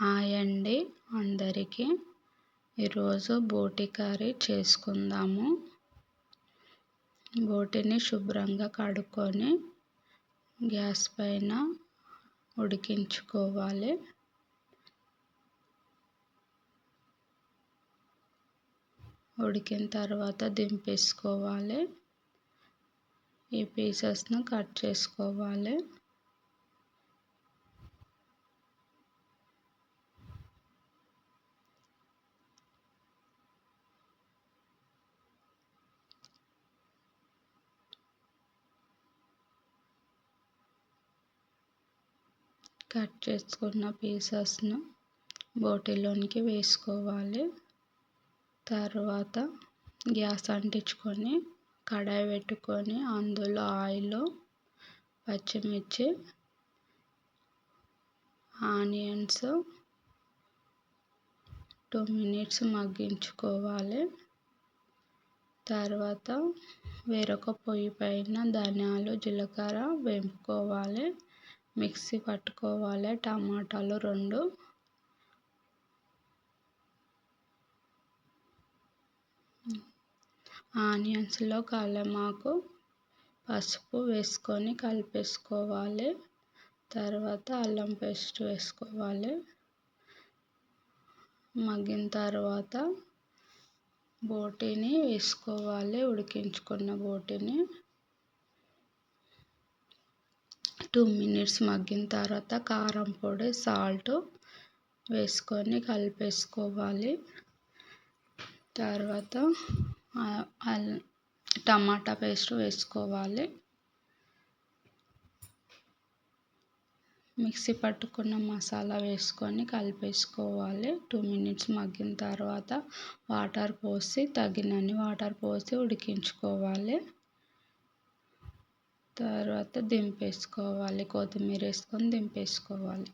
Hi అండి అందరికీ. ఈరోజు బోటి కర్రీ చేసుకుందాము. బోటిని శుభ్రంగా కడుక్కొని గ్యాస్ పైన ఉడికించుకోవాలి. ఉడికిన తర్వాత దింపేసుకోవాలి. ఈ పీసెస్ను కట్ చేసుకోవాలి. కట్ చేసుకున్న పీసెస్ను బోటిలోనికి వేసుకోవాలి. తర్వాత గ్యాస్ అంటించుకొని కడాయి పెట్టుకొని అందులో ఆయిల్ పచ్చిమిర్చి ఆనియన్స్ టూ మినిట్స్ మగ్గించుకోవాలి. తర్వాత వేరొక పొయ్యి పైన ధనియాలు జీలకర్ర వేపుకోవాలి. మిక్సీ పట్టుకోవాలి. టమాటాలు రెండు. ఆనియన్స్లో కల్లమాకు పసుపు వేసుకొని కలిపేసుకోవాలి. తర్వాత అల్లం పేస్ట్ వేసుకోవాలి. మగ్గిన తర్వాత బోటీని వేసుకోవాలి ఉడికించుకున్న బోటీని. టూ మినిట్స్ మగ్గిన తర్వాత కారం పొడి సాల్ట్ వేసుకొని కలిపేసుకోవాలి. తర్వాత టమాటా పేస్ట్ వేసుకోవాలి. మిక్సీ పట్టుకున్న మసాలా వేసుకొని కలిపేసుకోవాలి. టూ మినిట్స్ మగ్గిన తర్వాత వాటర్ పోసి తగినన్ని వాటర్ పోసి ఉడికించుకోవాలి. తర్వాత దింపేసుకోవాలి. కొత్తిమీర వేసుకొని దింపేసుకోవాలి.